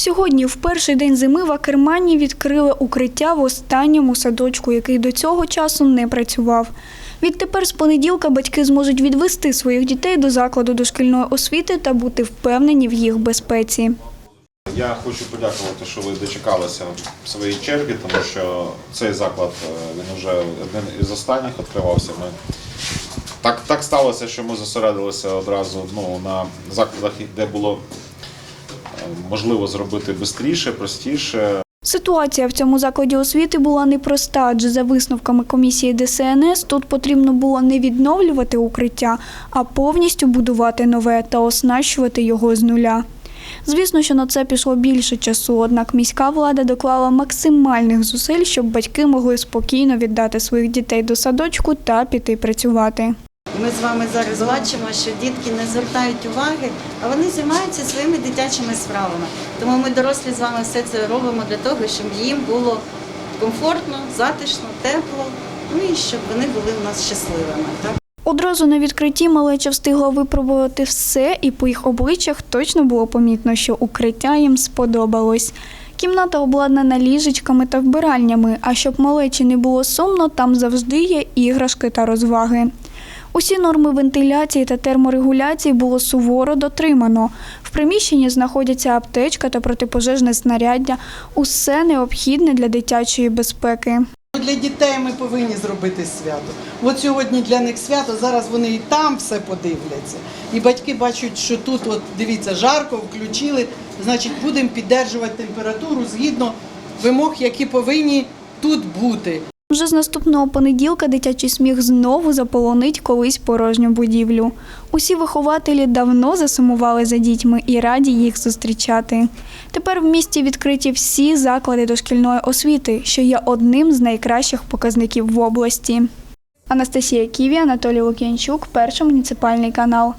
Сьогодні, в перший день зими, в Акермані відкрили укриття в останньому садочку, який до цього часу не працював. Відтепер з понеділка батьки зможуть відвести своїх дітей до закладу дошкільної освіти та бути впевнені в їх безпеці. Я хочу подякувати, що ви дочекалися своєї черги, тому що цей заклад е, він вже один із останніх відкривався. Ми так, так сталося, що ми зосередилися одразу ну, на закладах, де було можливо зробити швидше, простіше. Ситуація в цьому закладі освіти була непроста, адже за висновками комісії ДСНС тут потрібно було не відновлювати укриття, а повністю будувати нове та оснащувати його з нуля. Звісно, що на це пішло більше часу, однак міська влада доклала максимальних зусиль, щоб батьки могли спокійно віддати своїх дітей до садочку та піти працювати. Ми з вами зараз бачимо, що дітки не звертають уваги, а вони займаються своїми дитячими справами. Тому ми дорослі з вами все це робимо для того, щоб їм було комфортно, затишно, тепло, ну і щоб вони були у нас щасливими. Так? Одразу на відкритті малеча встигла випробувати все, і по їх обличчях точно було помітно, що укриття їм сподобалось. Кімната обладнана ліжечками та вбиральнями, а щоб малечі не було сумно, там завжди є іграшки та розваги. Усі норми вентиляції та терморегуляції було суворо дотримано. В приміщенні знаходяться аптечка та протипожежне знаряддя, усе необхідне для дитячої безпеки. Для дітей ми повинні зробити свято. От сьогодні для них свято, зараз вони і там все подивляться. І батьки бачать, що тут, от дивіться, жарко, включили, значить, будемо піддержувати температуру згідно вимог, які повинні тут бути. Вже з наступного понеділка дитячий сміх знову заполонить колись порожню будівлю. Усі вихователі давно засумували за дітьми і раді їх зустрічати. Тепер в місті відкриті всі заклади дошкільної освіти, що є одним з найкращих показників в області. Анастасія Ківі, Анатолій Лук'янчук, перший муніципальний канал.